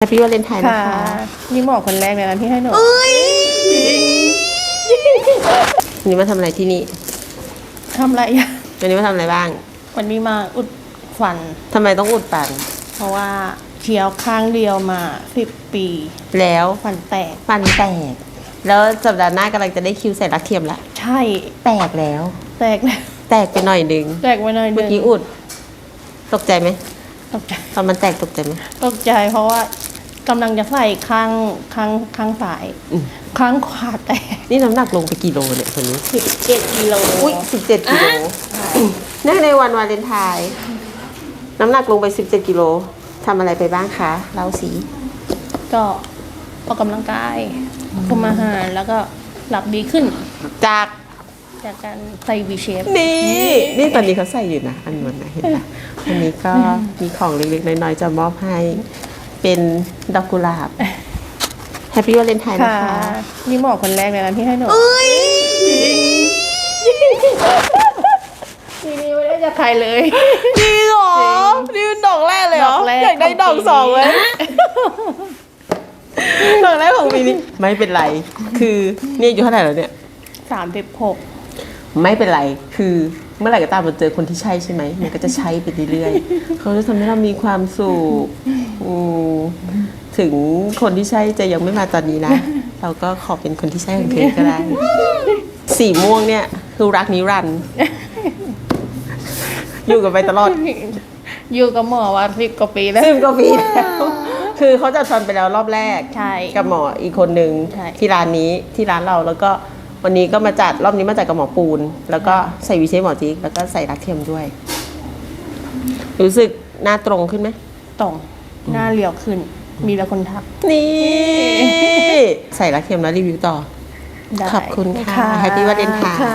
แฮปปี้วาเลนไทน์นะค่ะ คะนี่หมอคนแรกเลยนะที่ให้หนูวันนี้มาทำอะไรที่นี่ ทำอะไรอะวันนี้มาทำอะไรบ้าง วันนี้มาอุดฟัน ทำไมต้องอุดฟันเพราะว่าเคี้ยวข้างเดียวมาสิบปีแล้วฟันแตก ฟันแตก แล้วสัปดาห์หน้ากำลังจะได้คิวใส่รักเทียมละ ใช่ แตกแล้ว แตกแล้วแตกไปหน่อยนึง แตกไปหน่อยหเมื่นึองกี้อุด ตกใจไหมตกใจตอนมันแตกตกใจไหมตกใจเพราะว่า กำลังจะใส่ข้างข้างข้างซ้ายอืม ข้างขวาแตกนี่น้ำหนักลงไปกี่โลเนี่ยคนนี้สิบเจ็ดกิโลอุ้ยสิบเจ็ดกิโลเนื่องในวันวาเลนไทน์น้ำหนักลงไปสิบเจ็ดกิโลทำอะไรไปบ้างคะเล่าสีก็ออกกำลังกายคุมอาหารแล้วก็หลับดีขึ้น จากจากการใส่วีเชฟนี่นี่ตอนนี้เขาใส่อยู่นะ อันนั้นนะเห็นปะอันนี้ก็มีของเล็กๆน้อยๆจะมอบให้ เป็นดอกกุหลาบแฮปปี้วาเลนไทน์นะค่ะคะนี่หมอคนแรกเลยนะที่ให้หนูทีนี้ไม่ได้จากใครเลยจริงเหรอนี่เป็นดอกแรกเลยเหรอดอกแรกอยากได้ดอกของปีสองไหมนี้ดอกแรกของปีนี้ไม่เป็นไร คือนี่อายู่เท่าไหร่แล้วเนี่ยสามสิบหกไม่เป็นไร คือเมื่อไหร่ก็ตามเราเจอคนที่ใช่ใช่ไหม มันก็จะใช้ไปเรื่อยๆ เขาจะทำให้เรามีความสุขอืม ถึงคนที่ใช่จะยังไม่มาตอนนี้นะ เราก็ขอเป็นคนที่ใช่ของเธอก็ได้ สีม่วงเนี่ย คือรักนิรันดร์อยู่กันไปตลอดอยู่กับหมอว่าสิบกว่าปีแล้ว สิบกว่าปีแล้ว คือเขาจะทำไปแล้วรอบแรก ใช่ กับหมออีกคนหนึ่งใช่ที่ร้านนี้ที่ร้านเราแล้วก็วันนี้ก็มาจัดรอบนี้มาจัดกับหมอปูน แล้วก็ใส่วิเชษหมอจิ๊กแล้วก็ใส่รักเทียมด้วย รู้สึกหน้าตรงขึ้นไหมตรง หน้าเรียวขึ้น มีแต่คนทัก นี่ ใส่รักเทียมแล้วรีวิวต่อ ได้ขอบคุณค่ะ Happy Valentine ค่ะ